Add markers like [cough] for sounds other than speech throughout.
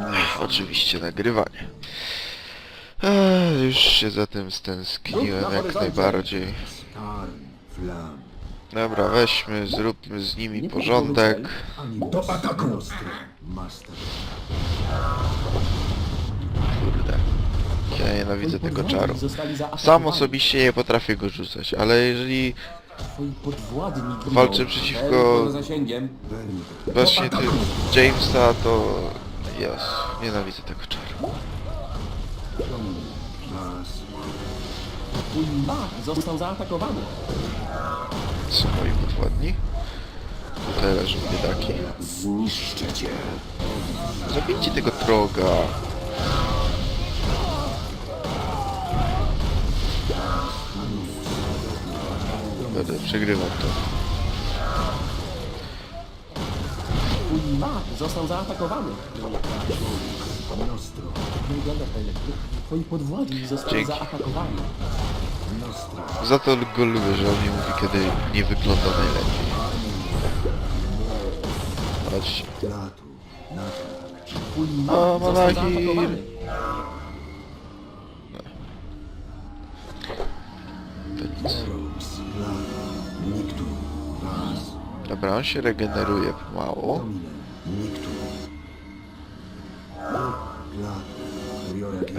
Ech, Oczywiście nagrywanie. Ech, już się za tym stęskniłem jak najbardziej. Dobra, weźmy, zróbmy z nimi porządek. Do ataku! Kurde. Ja nienawidzę tego czaru. Sam osobiście nie potrafię go rzucać, ale jeżeli walczę przeciwko właśnie tym Jamesa, to... Jas, nienawidzę tego czaru. mas, Twój został zaatakowany. Są moi podwładni. Tutaj leżą biedaki. zniszczę cię. Zabijcie tego troga. Będę przegrywał to. Mag został zaatakowany. Nostro, Wygląda najlepiej. Twoi podwładni zostali Dzięki. zaatakowani. Za to go lubię, że on mi mówi, kiedy nie wygląda najlepiej. Natak, Twój mag O, został zaatakowany. To nic. niktu, Dobra, on się regeneruje pomału. domine,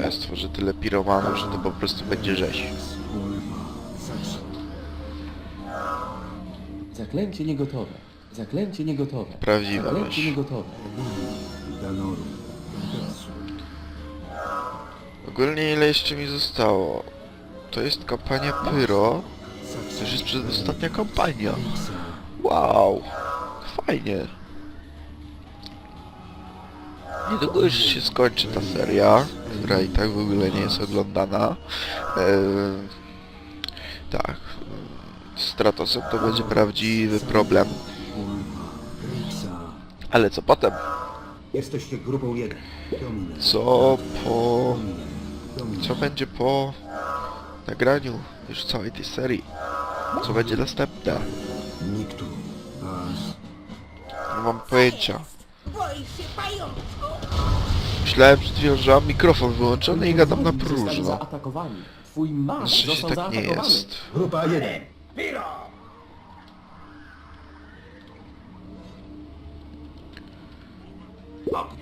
Ja stworzę tyle piromanów, że to po prostu będzie rzeź. Zaklęcie niegotowe. Zaklęcie niegotowe. Prawdziwa Zaklęcie niegotowe. Ogólnie ile jeszcze mi zostało? To jest kampania Pyro. To już jest przedostatnia kampania. Wow! Fajnie. Niedługo już się skończy ta seria, która i tak w ogóle nie jest oglądana. Eee, tak. Stratosem to będzie prawdziwy problem. Ale co potem? Jesteście grupą jeden. Co po... Co będzie po nagraniu już całej tej serii? Co będzie następne? Niktu. Was. Nie mam pojęcia. Boi się! Myślałem przed chwilą, że mam mikrofon wyłączony i gadam na próżno. zaatakowani. Twój Znaczy tak nie zaatakowany. jest. Grupa jeden. Piro!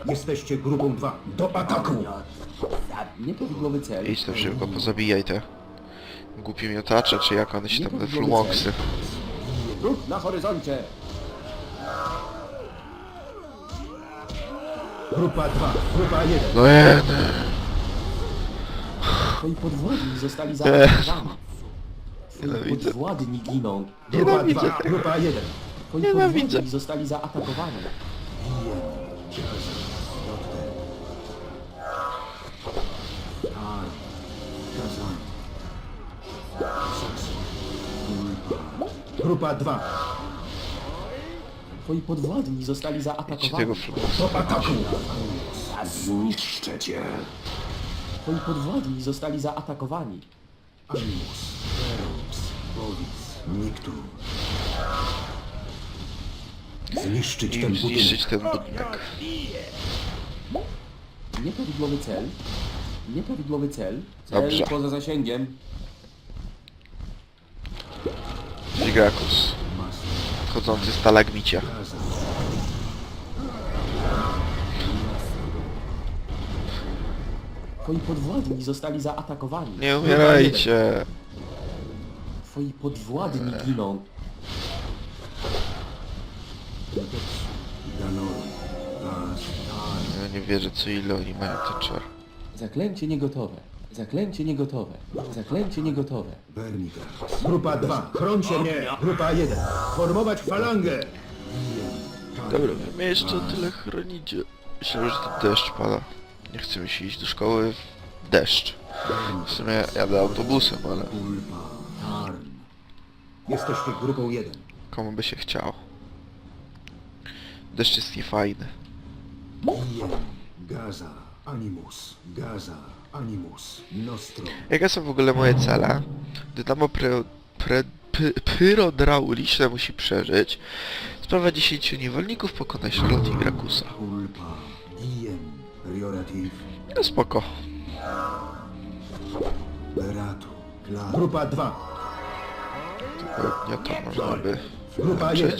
Jesteście grupą dwa. Do ataku. Nieprawidłowy cel. Idź tam szybko, pozabijaj te głupie miotacze, czy jak one się tam, te flumoksy. Ruch na horyzoncie. Grupa dwa. Grupa jeden. No nie, Twoi podwładni zostali zaatakowani. Twoi Nienawidzę. podwładni giną. Grupa Nienawidzę dwa. tego. Grupa jeden. Twoi Nienawidzę. podwładni zostali zaatakowani. Grupa dwa. Twoi podwładni zostali zaatakowani. tego. Do ataku. Zniszczę cię. Twoi podwładni zostali zaatakowani. Animus. Ferox. Bovis. Niktu. Zniszczyć ten budynek. zniszczyć ten budynek. Nieprawidłowy cel. Nieprawidłowy cel. Cel Dobrze. poza zasięgiem. Gigakus. Chodzący stalagmicie. Twoi podwładni zostali zaatakowani. Nie umierajcie. Twoi podwładni giną. Ja nie wierzę co ile oni mają ten czar. Zaklęcie niegotowe. Zaklęcie niegotowe. Zaklęcie niegotowe. Grupa 2. Chroncie mnie. Grupa 1. Formować falangę. Dobra, mnie jeszcze tyle chronicie. Myślałem, że to deszcz pada. Nie chce mi się iść do szkoły w deszcz. W sumie jadę autobusem, ale. Jesteście grupą 1. komu by się chciało. Deszcz jest niefajny. Gaza. Animus. Gaza. Animus. Nostro. Jakie są w ogóle moje cele? Dynamo pre, pre, py, pyrodrauliczne musi przeżyć. Sprawa 10 niewolników, pokonać Charlotte i Grakusa. Ulpa. Diem. Priorativ. No spoko. Beratu. Klar. Grupa 2. Nie to można by Grupa 1.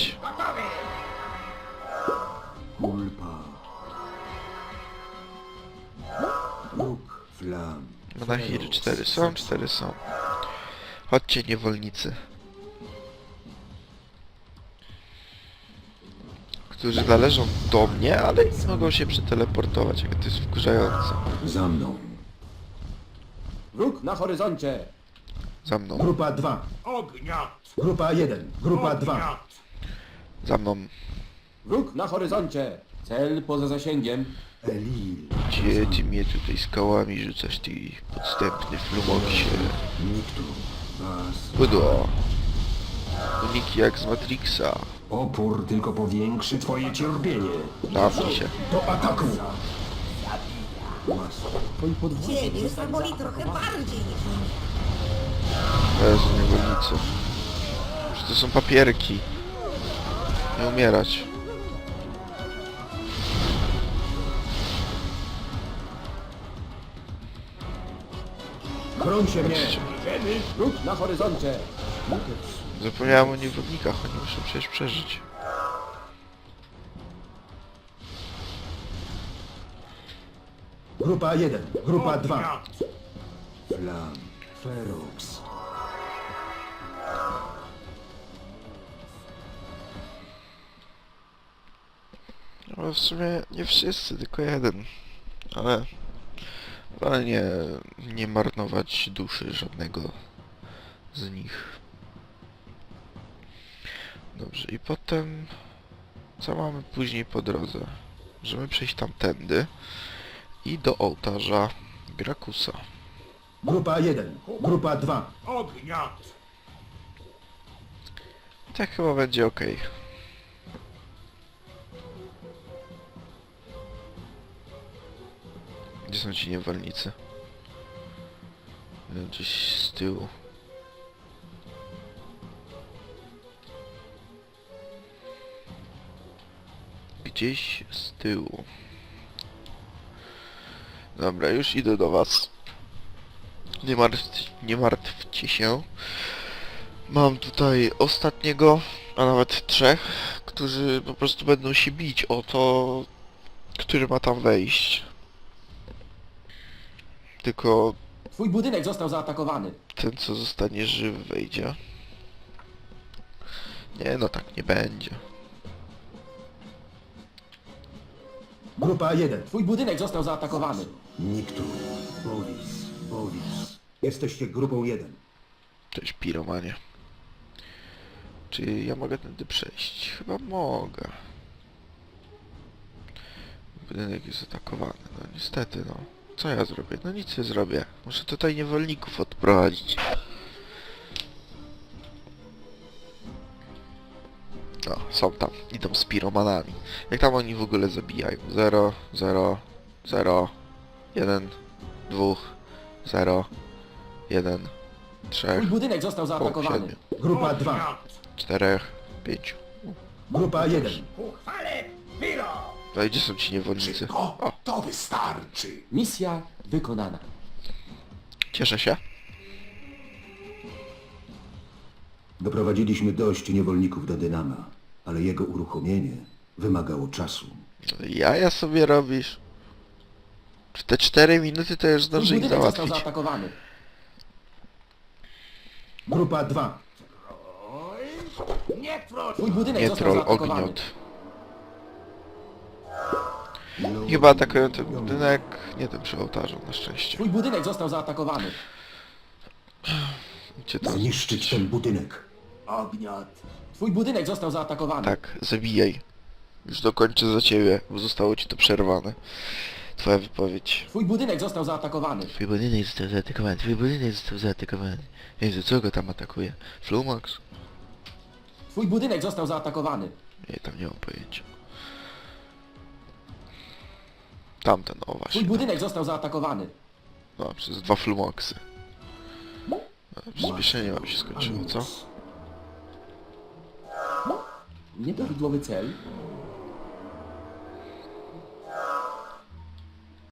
Flam. Monachiry 4 są, 4 są. Chodźcie niewolnicy. Którzy należą do mnie, ale nie mogą się przeteleportować, jak to jest wkurzające. Za mną. Wróg na horyzoncie! Za mną, Grupa 2. Ognia! Grupa 1. Grupa 2. za mną. Wróg na horyzoncie! Cel poza zasięgiem. Elil. Gdzie ty mnie tutaj skałami rzucasz, ty podstępny flumoksie? Niktu. Was. Pudło. Uniki jak z Matrixa. Opór tylko powiększy twoje cierpienie. Napnij się. Do ataku! Twoi podwładni Ciebie zaboli trochę bardziej niż mnie. Jezu, niewolnicy. Że to są papierki. Nie umierać. Chroń się mnie! Wróg na horyzoncie! Zapomniałem o niewolnikach, oni muszą przecież przeżyć. Grupa 1. Grupa 2. Ognia! Flam. Ferox. No w sumie nie wszyscy, tylko jeden. Ale... Ale nie, nie marnować duszy żadnego z nich. Dobrze, i potem... Co mamy później po drodze? Możemy przejść tamtędy i do ołtarza Grakusa. Grupa 1. Grupa 2. Ognia! Tak chyba będzie ok. Gdzie są ci niewolnicy? Gdzieś z tyłu. Gdzieś z tyłu. Dobra, już idę do was. Nie, martw, nie martwcie się. Mam tutaj ostatniego, a nawet trzech, którzy po prostu będą się bić o to, który ma tam wejść. Tylko Twój budynek został zaatakowany. ten, co zostanie żywy, wejdzie. Nie, no tak nie będzie. Grupa 1. Twój budynek został zaatakowany. Niktu. Bovis. Bovis. Jesteście grupą 1. To jest piromanie. Czy ja mogę tędy przejść? Chyba mogę. Budynek jest atakowany. No niestety, no. Co ja zrobię? No nic nie zrobię. Muszę tutaj niewolników odprowadzić. No, są tam. Idą z piromanami. Jak tam oni w ogóle zabijają? 0, 0, 0, 1, 2, 0, 1, 3, Twój budynek został zaatakowany. 7, Grupa Ognia! 2. 4, 5. Grupa 1. Uchwale! Piro! No i gdzie są ci niewolnicy? O, to wystarczy. Misja wykonana. cieszę się. Doprowadziliśmy dość niewolników do Dynama, ale jego uruchomienie wymagało czasu. Jaja sobie robisz. W te 4 minuty to już zdąży ich budynek został załatwić. zaatakowany. Grupa 2. Nie proszę! Twój budynek Nie został troll, zaatakowany. ogniot. Chyba atakują ten budynek, nie ten przy ołtarzu, na szczęście. Twój budynek został zaatakowany. [sniffs] Gdzie tam? Zniszczyć ten budynek. Ogniot! Twój budynek został zaatakowany. Tak, zabijaj. Już dokończę za ciebie, bo zostało ci to przerwane. Twoja wypowiedź. Twój budynek został zaatakowany. Twój budynek został zaatakowany, twój budynek został zaatakowany. Jezu, co go tam atakuje? Flumax? Twój budynek został zaatakowany. Nie, tam nie mam pojęcia. Tamten, o Twój właśnie. budynek został zaatakowany. No, przez dwa flumoksy. No, Przyspieszenie wam się skończyło, co? Nieprawidłowy cel.